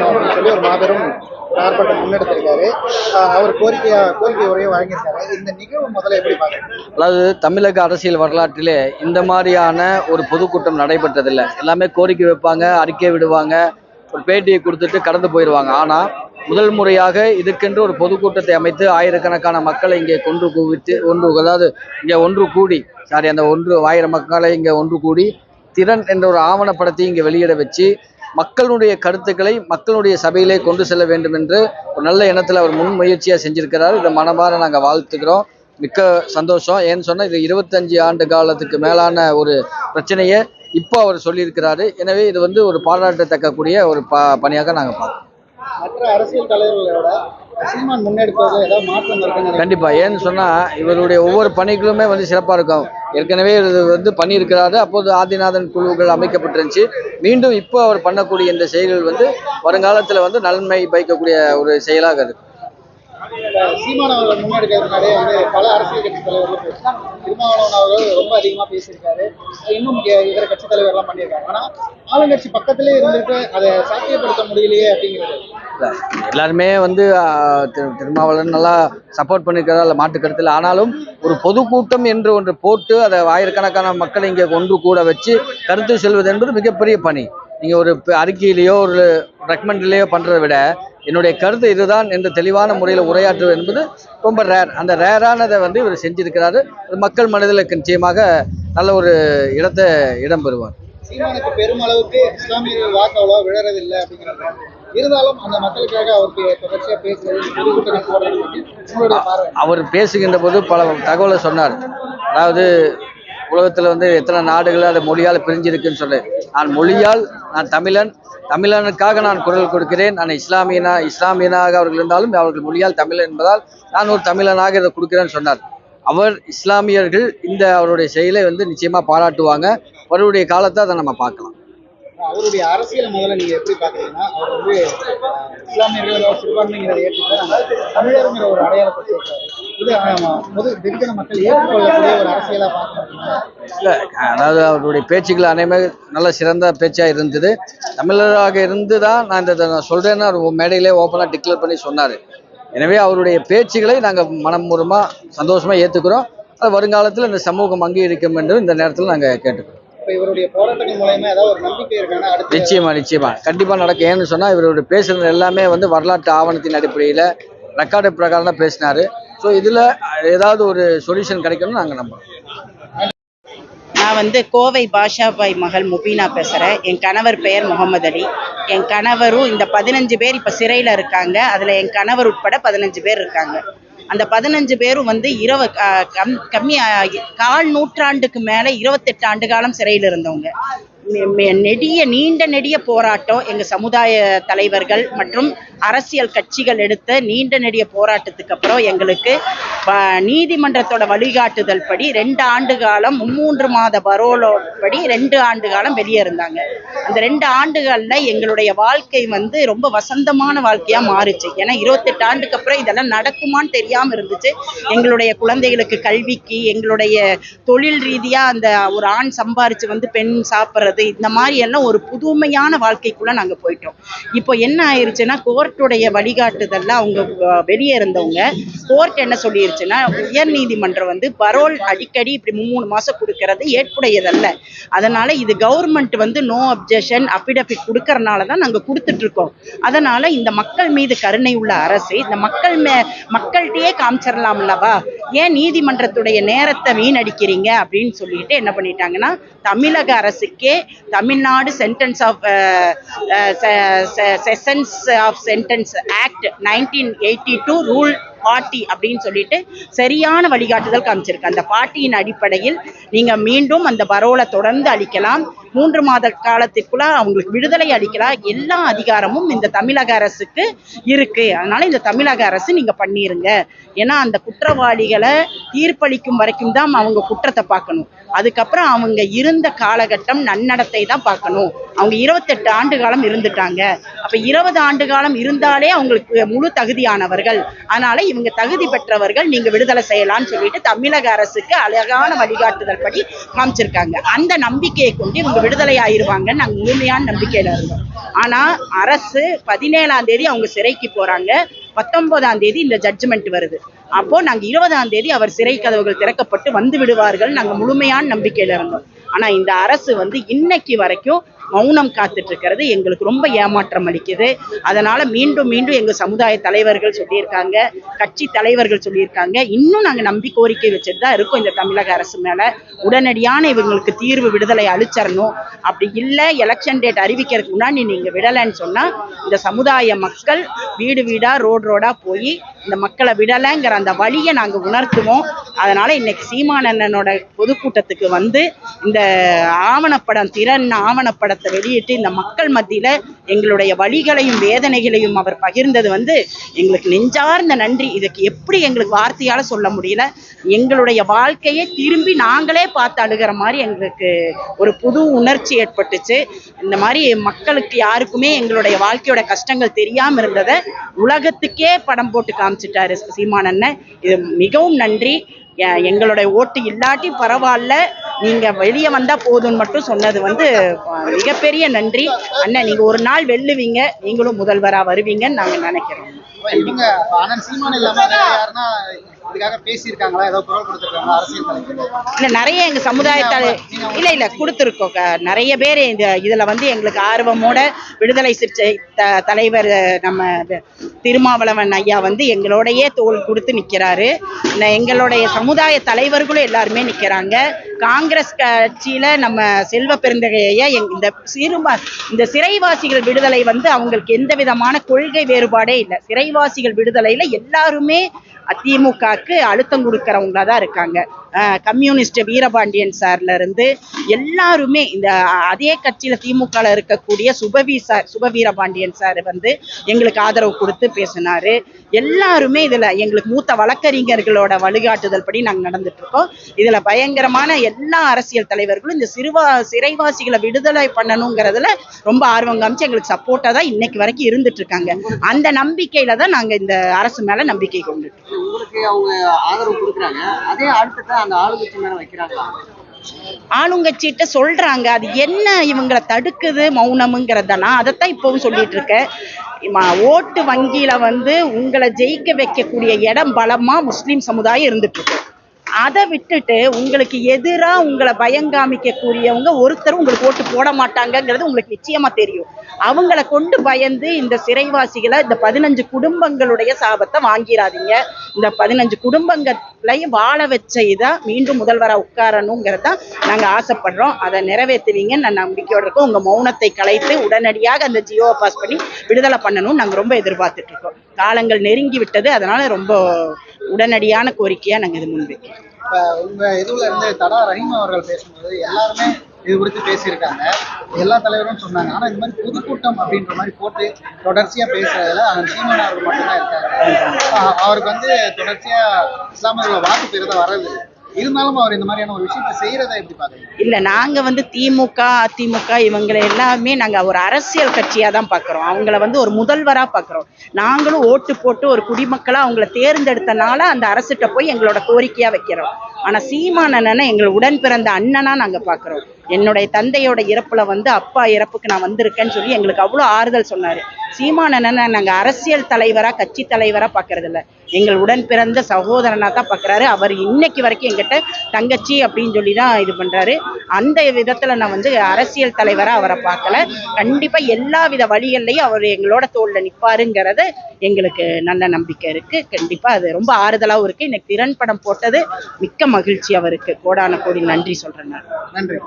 அப்படின்னு சொல்லி ஒரு மாபெரும் ஆர்ப்பாட்டம் முன்னெடுத்திருக்காரு. அவர் கோரிக்கையா கோரிக்கை உரையை வழங்கியிருக்காரு. இந்த நிகழ்வு முதல்ல எப்படி பாக்குறீங்க அதாவது தமிழக அரசியல் வரலாற்றிலே இந்த மாதிரியான ஒரு பொதுக்கூட்டம் நடைபெற்றதில்லை. எல்லாமே கோரிக்கை வைப்பாங்க அறிக்கை விடுவாங்க ஒரு பேட்டியை கொடுத்துட்டு கடந்து போயிடுவாங்க. ஆனால் முதல் முறையாக இதுக்கென்று ஒரு பொதுக்கூட்டத்தை அமைத்து ஆயிரக்கணக்கான மக்களை இங்கே கொன்று குவித்து ஒன்று அதாவது இங்கே ஒன்று கூடி சாரி அந்த ஒன்று ஆயிரம் மக்களை இங்கே ஒன்று கூடி திறன் என்ற ஒரு ஆவணப்படத்தை இங்கே வெளியிட வச்சு மக்களுடைய கருத்துக்களை மக்களுடைய சபையிலே கொண்டு செல்ல வேண்டும் என்று ஒரு நல்ல எண்ணத்தில் அவர் முன் முயற்சியாக செஞ்சிருக்கிறார். இதை மனமாற நாங்கள் வாழ்த்துக்கிறோம். மிக்க சந்தோஷம். ஏன்னு சொன்னால் இது இருபத்தஞ்சு ஆண்டு காலத்துக்கு மேலான ஒரு பிரச்சனையை இப்போ அவர் சொல்லியிருக்கிறாரு. எனவே இது வந்து ஒரு பாராட்டத்தக்கக்கூடிய ஒரு ப பணியாக நாங்கள் பார்க்குறோம். மற்ற அரசியல் தலைவர்களோட சீமான் முன்னெடுப்பது ஏதாவது மாற்றம் இருக்குன்னு கண்டிப்பா. ஏன்னு சொன்னா இவருடைய ஒவ்வொரு பணிகளுமே வந்து சிறப்பா இருக்கும். ஏற்கனவே இது வந்து பண்ணியிருக்கிறாரு. அப்போது ஆதிநாதன் குழுக்கள் அமைக்கப்பட்டிருந்துச்சு. மீண்டும் இப்போ அவர் பண்ணக்கூடிய இந்த செயல்கள் வந்து வருங்காலத்துல வந்து நன்மை பயக்கக்கூடிய ஒரு செயலாக இருக்கு சீமான் அவர்கள் வந்து பல அரசியல் கட்சி தலைவர்கள் திருமாவளவன் அவர்கள் ரொம்ப அதிகமா பேசியிருக்காரு. இன்னும் இங்க இதர கட்சி தலைவர்லாம் பண்ணியிருக்காங்க. ஆனா ஆளுங்கட்சி பக்கத்திலே இருந்துட்டு அதை சாத்தியப்படுத்த முடியலையே அப்படிங்கிறது. எல்லாருமே வந்து திருமாவளவன் நல்லா சப்போர்ட் பண்ணிருக்கிறதா இல்லை மாட்டு கருத்தில். ஆனாலும் ஒரு பொதுக்கூட்டம் என்று ஒன்று போட்டு அதை ஆயிரக்கணக்கான மக்களை இங்கே ஒன்று கூட வச்சு கருத்து செல்வது என்பது மிகப்பெரிய பணி. நீங்கள் ஒரு அறிக்கையிலேயோ ஒரு ரெக்கமெண்ட்லேயோ பண்ணுறதை விட என்னுடைய கருத்து இதுதான் என்று தெளிவான முறையில் உரையாற்றுவது என்பது ரொம்ப ரேர் அந்த ரேரானதை வந்து இவர் செஞ்சிருக்கிறாரு. மக்கள் மனதில் நிச்சயமாக நல்ல ஒரு இடத்தை இடம் பெறுவார். பெருமளவுக்கு இஸ்லாமியர்கள் வாக்கு அவ்வளோ விழறதில்லை அப்படிங்கிறாங்க. இருந்தாலும் அந்த மக்களுக்காக அவர் தொடர்ச்சியாக பேசுகிறது அவர் பேசுகின்ற போது பல தகவலை சொன்னார். அதாவது உலகத்தில் வந்து எத்தனை நாடுகள் அது மொழியால் பிரிஞ்சிருக்குன்னு சொல்லு நான் மொழியால் நான் தமிழன் தமிழனுக்காக நான் குரல் கொடுக்கிறேன். நான் இஸ்லாமியனா இஸ்லாமியனாக அவர்கள் இருந்தாலும் அவர்கள் மொழியால் தமிழன் என்பதால் நான் ஒரு தமிழனாக இதை கொடுக்கிறேன்னு சொன்னார். அவர் இஸ்லாமியர்கள் இந்த அவருடைய செயலை வந்து நிச்சயமாக பாராட்டுவாங்க. அவருடைய காலத்தை அதை நம்ம பார்க்கலாம். அவருடைய அரசியல் முதல்ல நீங்க எப்படி பாக்குறீங்கன்னா அவர் வந்து இஸ்லாமியர்கள் சிறுபான்மைங்கிறத ஏற்றுக்கிட்டு தமிழருங்கிற ஒரு அடையாளத்தை இது ஆமா, பொது வெகுஜன மக்கள் ஏற்றுக்கொள்ளக்கூடிய ஒரு அரசியலா பார்க்கணும் இல்லை அதாவது அவருடைய பேச்சுக்கள் அனைமே நல்ல சிறந்த பேச்சாக இருந்தது. தமிழராக இருந்து தான் நான் இந்த நான் சொல்கிறேன்னு அவர் மேடையிலே ஓப்பனாக டிக்ளேர் பண்ணி சொன்னார். எனவே அவருடைய பேச்சுகளை நாங்கள் மனப்பூர்வமாக சந்தோஷமாக ஏற்றுக்கிறோம் அது வருங்காலத்தில் இந்த சமூகம் அங்கீகரிக்கும் என்று இந்த நேரத்தில் நாங்கள் கேட்டுக்கிறோம். இவருடைய போராட்டங்கள் மூலயமா ஏதாவது ஒரு நம்பிக்கை இருக்கான? அடுத்து நிச்சயமா நிச்சயமா. கண்டிப்பாக நடக்கும். ஏன்னு சொன்னால் இவருடைய பேசுறது எல்லாமே வந்து வரலாற்று ஆவணத்தின் அடிப்படையில் ரெக்கார்டு பிரகாரம் தான் பேசினார். ஸோ இதில் ஏதாவது ஒரு சொல்யூஷன் கிடைக்கும்னு நாங்கள் நம்புறோம். நான் வந்து கோவை பாஷாபாய் மகள் முபீனா பேசுகிறேன் என் கணவர் பெயர் முகமது அலி. என் கணவரும் இந்த பதினஞ்சு பேர் இப்போ சிறையில் இருக்காங்க. அதில் என் கணவர் உட்பட பதினஞ்சு பேர் இருக்காங்க. அந்த பதினஞ்சு பேரும் வந்து இரவு கம் கம்மி கால் நூற்றாண்டுக்கு மேலே இருபத்தெட்டு ஆண்டு காலம் சிறையில் இருந்தவங்க. நெடிய நீண்ட நெடிய போராட்டம் எங்கள் சமுதாய தலைவர்கள் மற்றும் அரசியல் கட்சிகள் எடுத்த நீண்ட நெடிய போராட்டத்துக்கு அப்புறம் எங்களுக்கு நீதிமன்றத்தோட வழிகாட்டுதல் படி ரெண்டு ஆண்டு காலம் மும்மூன்று மாத பரோலோ படி ரெண்டு ஆண்டு காலம் வெளியே இருந்தாங்க. அந்த ரெண்டு ஆண்டுகளில் எங்களுடைய வாழ்க்கை வந்து ரொம்ப வசந்தமான வாழ்க்கையாக மாறுச்சு. ஏன்னா இருபத்தெட்டு ஆண்டுக்கு அப்புறம் இதெல்லாம் நடக்குமான்னு தெரியாமல் இருந்துச்சு. எங்களுடைய குழந்தைகளுக்கு கல்விக்கு எங்களுடைய தொழில் ரீதியாக அந்த ஒரு ஆண் சம்பாரிச்சு வந்து பெண் சாப்பிட்றது இந்த மாதிரி எல்லாம் ஒரு புதுமையான வாழ்க்கைக்குள்ளே நாங்கள் போயிட்டோம். இப்போ என்ன ஆயிடுச்சுன்னா கோர்ட்டுடைய வழிகாட்டுதல்ல அவங்க வெளியே இருந்தவங்க கோர்ட் என்ன சொல்லிருச்சுன்னா உயர் நீதிமன்றம் வந்து பரோல் அடிக்கடி இப்படி மூணு மாதம் கொடுக்கறது ஏற்புடையதல்ல. அதனால் இது கவர்மெண்ட் வந்து நோ அப்ஜெக்ஷன் அஃபிடபிட் கொடுக்கறனால தான் நாங்கள் கொடுத்துட்ருக்கோம் அதனால் இந்த மக்கள் மீது கருணை உள்ள அரசு இந்த மக்கள் மே மக்கள்கிட்டயே காமிச்சிடலாம்லவா ஏன் நீதிமன்றத்துடைய நேரத்தை வீணடிக்கிறீங்க அப்படின்னு சொல்லிட்டு என்ன பண்ணிட்டாங்கன்னா தமிழக அரசுக்கே Tamil Nadu sentence of sessions of sentence act nineteen eighty two rule party அப்படின்னு சொல்லிட்டு சரியான வழிகாட்டுதல் காமிச்சிருக்கு. அந்த பார்ட்டியின் அடிப்படையில் நீங்கள் மீண்டும் அந்த பரோலை தொடர்ந்து அளிக்கலாம் மூன்று மாத காலத்திற்குள்ள அவங்களுக்கு விடுதலை அளிக்கலாம் எல்லா அதிகாரமும் இந்த தமிழக அரசுக்கு இருக்கு. அதனால இந்த தமிழக அரசு நீங்க பண்ணிருங்க. ஏன்னா அந்த குற்றவாளிகளை தீர்ப்பளிக்கும் வரைக்கும் தான் அவங்க குற்றத்தை பார்க்கணும். அதுக்கப்புறம் அவங்க இருந்த காலகட்டம் நன்னடத்தை தான் பார்க்கணும். அவங்க இருபத்தெட்டு ஆண்டு காலம் இருந்துட்டாங்க. அப்ப இருபது ஆண்டு காலம் இருந்தாலே அவங்களுக்கு முழு தகுதியானவர்கள். அதனால இவங்க தகுதி பெற்றவர்கள் நீங்க விடுதலை செய்யலாம்னு சொல்லிட்டு தமிழக அரசுக்கு அழகான வழிகாட்டுதல் படி காமிச்சிருக்காங்க. அந்த நம்பிக்கையை கொண்டு இவங்க விடுதலை ஆயிருவாங்கன்னு நாங்கள் முழுமையான நம்பிக்கையில இருந்தோம். ஆனா அரசு பதினேழாம் தேதி அவங்க சிறைக்கு போறாங்க. பத்தொன்பதாம் தேதி இந்த ஜட்ஜ்மெண்ட் வருது. அப்போ நாங்க இருபதாம் தேதி அவர் சிறை கதவுகள் திறக்கப்பட்டு வந்து விடுவார்கள். நாங்க முழுமையான நம்பிக்கையில இருந்தோம். ஆனா இந்த அரசு வந்து இன்னைக்கு வரைக்கும் மௌனம் காத்துட்டு இருக்கிறது எங்களுக்கு ரொம்ப ஏமாற்றம் அளிக்குது. அதனால மீண்டும் மீண்டும் எங்க சமுதாய தலைவர்கள் சொல்லியிருக்காங்க கட்சி தலைவர்கள் சொல்லியிருக்காங்க. இன்னும் நாங்க நம்பி கோரிக்கை வச்சுட்டு தான் இருக்கோம் இந்த தமிழக அரசு மேல. உடனடியான இவங்களுக்கு தீர்வு விடுதலை அளிச்சிடணும் அப்படி இல்லை எலெக்ஷன் டேட் அறிவிக்கிறதுக்கு முன்னாடி நீங்க விடலைன்னு சொன்னா இந்த சமுதாய மக்கள் வீடு வீடா ரோடு ரோடா போய் இந்த மக்களை விடலைங்கிற அந்த வழியை நாங்க உணர்த்துவோம். அதனால இன்னைக்கு சீமானண்ணனோட பொதுக்கூட்டத்துக்கு வந்து இந்த ஆவணப்படம் திறன் ஆவணப்படத்தை வெளியிட்டு இந்த மக்கள் மத்தியில எங்களுடைய வழிகளையும் வேதனைகளையும் அவர் பகிர்ந்தது வந்து எங்களுக்கு நெஞ்சார்ந்த நன்றி. இதுக்கு எப்படி எங்களுக்கு வார்த்தையால சொல்ல முடியல? எங்களுடைய வாழ்க்கையை திரும்பி நாங்களே பார்த்து அழுகிற மாதிரி எங்களுக்கு ஒரு புது உணர்ச்சி ஏற்பட்டுச்சு. இந்த மாதிரி மக்களுக்கு யாருக்குமே எங்களுடைய வாழ்க்கையோட கஷ்டங்கள் தெரியாம இருந்ததை உலகத்துக்கே படம் போட்டு காமிச்சிட்டாரு சீமானண்ணன் இது மிகவும் நன்றி. எங்களுடைய ஓட்டு இல்லாட்டி பரவாயில்ல. நீங்க வெளியே வந்தா போதும்னு மட்டும் சொன்னது வந்து மிகப்பெரிய நன்றி. அண்ணன் நீங்க ஒரு நாள் வெல்லுவீங்க. நீங்களும் முதல்வரா வருவீங்கன்னு நாங்க நினைக்கிறோம். இதுக்காக பேசியிருக்காங்களா? ஏதோ குரல் கொடுத்துருக்காங்களா? அரசியல் தலைவர் இல்ல நிறைய எங்க சமுதாய தலை இல்ல இல்ல கொடுத்துருக்கோம். நிறைய பேர் இந்த இதுல வந்து எங்களுக்கு ஆர்வமோட விடுதலை சிறுத்தை த- தலைவர் நம்ம திருமாவளவன் ஐயா வந்து எங்களோடயே தோள் கொடுத்து நிக்கிறாரு. ந- எங்களுடைய சமுதாய தலைவர்களும் எல்லாருமே நிக்கிறாங்க. காங்கிரஸ் கட்சியில நம்ம செல்வ பெருந்தகை ஐயா எங்க- இந்த சிறுமா இந்த சிறைவாசிகள் விடுதலை வந்து அவங்களுக்கு எந்த விதமான கொள்கை வேறுபாடே இல்லை. சிறைவாசிகள் விடுதலையில எல்லாருமே திமுகக்கு அழுத்தம் கொடுக்கறவங்களா தான் இருக்காங்க. அஹ் கம்யூனிஸ்ட் வீரபாண்டியன் சார்ல இருந்து எல்லாருமே இந்த அதே கட்சியில திமுகல இருக்கக்கூடிய சுபவி சார் சுப வீரபாண்டியன் சார் வந்து எங்களுக்கு ஆதரவு கொடுத்து பேசினாரு. எல்லாருமே இதுல எங்களுக்கு மூத்த வழக்கறிஞர்களோட வழிகாட்டுதல் படி நாங்க நடந்துட்டு இருக்கோம் இதுல பயங்கரமான எல்லா அரசியல் தலைவர்களும் இந்த சிறுவா சிறைவாசிகளை விடுதலை பண்ணணுங்கிறதுல ரொம்ப ஆர்வம் காமிச்சு எங்களுக்கு சப்போர்ட்டா தான் இன்னைக்கு வரைக்கும் இருந்துட்டு இருக்காங்க அந்த நம்பிக்கையில தான் நாங்க இந்த அரசு மேல நம்பிக்கை கொண்டுட்டு இருக்கோம். அவங்க ஆதரவு கொடுக்குறாங்க. அதே அழுத்தத்தை அந்த ஆளுங்கட்சி மேலே வைக்கிறாங்களா? ஆளுங்கட்சிட்ட சொல்றாங்க. அது என்ன இவங்களை தடுக்குது மௌனமுங்கிறதனா அதைத்தான் இப்பவும் சொல்லிட்டு இருக்கேன் ஓட்டு வங்கியில வந்து உங்களை ஜெயிக்க வைக்கக்கூடிய இடம் பலமா முஸ்லீம் சமுதாயம் இருந்துட்டு இருக்கு. அதை விட்டுட்டு உங்களுக்கு எதிராக உங்களை பயங்காமிக்க கூடியவங்க ஒருத்தரும் உங்களுக்கு ஓட்டு போட மாட்டாங்கங்கிறது உங்களுக்கு நிச்சயமா தெரியும். அவங்கள கொண்டு பயந்து இந்த சிறைவாசிகளை இந்த பதினஞ்சு குடும்பங்களுடைய சாபத்தை வாங்கிடாதீங்க இந்த பதினஞ்சு குடும்பங்களையும் வாழ வச்ச இதை மீண்டும் முதல்வராக உட்காரணுங்கிறத நாங்கள் ஆசைப்படுறோம். அதை நிறைவேற்றுவீங்கன்னு நான் நம்பிக்கையோடு இருக்கோம். உங்கள் மௌனத்தை கலைத்து உடனடியாக அந்த ஜியோவை பாஸ் பண்ணி விடுதலை பண்ணணும்னு நாங்கள் ரொம்ப எதிர்பார்த்துட்ருக்கோம் காலங்கள் நெருங்கி விட்டது. அதனால் ரொம்ப உடனடியான கோரிக்கையா நாங்க இது முன்வைக்கிறோம். இப்ப உங்க இதுல இருந்து தடா ரஹீம் அவர்கள் பேசும்போது எல்லாருமே இது குறித்து பேசியிருக்காங்க. எல்லா தலைவரும் சொன்னாங்க. ஆனா இந்த மாதிரி பொதுக்கூட்டம் அப்படின்ற மாதிரி போட்டு தொடர்ச்சியா பேசுறதுல அவன் சீமான் அவர்கள் மட்டும்தான் இருக்காங்க. அவருக்கு வந்து தொடர்ச்சியா இஸ்லாமியர்களோட வாக்கு பெறுத வரது இருந்தாலும் அவர் இந்த மாதிரியான ஒரு விஷயத்தை செய்யறதை எப்படி பாக்குறீங்க இல்ல நாங்க வந்து திமுக அதிமுக இவங்களை எல்லாமே நாங்க ஒரு அரசியல் கட்சியா தான் பாக்குறோம் அவங்கள வந்து ஒரு முதல்வரா பாக்குறோம் நாங்களும் ஓட்டு போட்டு ஒரு குடிமக்களா அவங்கள தேர்ந்தெடுத்தனால அந்த அரசிட்ட போய் எங்களோட கோரிக்கையா வைக்கிறோம். ஆனா சீமான் அண்ணனை எங்கள் உடன் பிறந்த அண்ணனா நாங்க பாக்குறோம் என்னுடைய தந்தையோட இறப்புல வந்து அப்பா இறப்புக்கு நான் வந்திருக்கேன்னு சொல்லி எங்களுக்கு அவ்வளவு ஆறுதல் சொன்னாரு. சீமான் அண்ணனை நாங்க அரசியல் தலைவரா கட்சி தலைவரா பாக்குறது இல்ல எங்கள் உடன் பிறந்த சகோதரனா தான் பாக்குறாரு அவர் இன்னைக்கு வரைக்கும் எங்கிட்ட தங்கச்சி அப்படின்னு சொல்லி தான் இது பண்றாரு. அந்த விதத்துல நான் வந்து அரசியல் தலைவரா அவரை பார்க்கல. கண்டிப்பா எல்லா வித வழிகள்லயும் அவர் எங்களோட தோல்ல நிப்பாருங்கிறது எங்களுக்கு நல்ல நம்பிக்கை இருக்கு. கண்டிப்பா அது ரொம்ப ஆறுதலாவும் இருக்கு. எனக்கு திறன் படம் போட்டது மிக்க மகிழ்ச்சி அவருக்கு. கோடான கோடி நன்றி சொல்றேன் நான். நன்றி.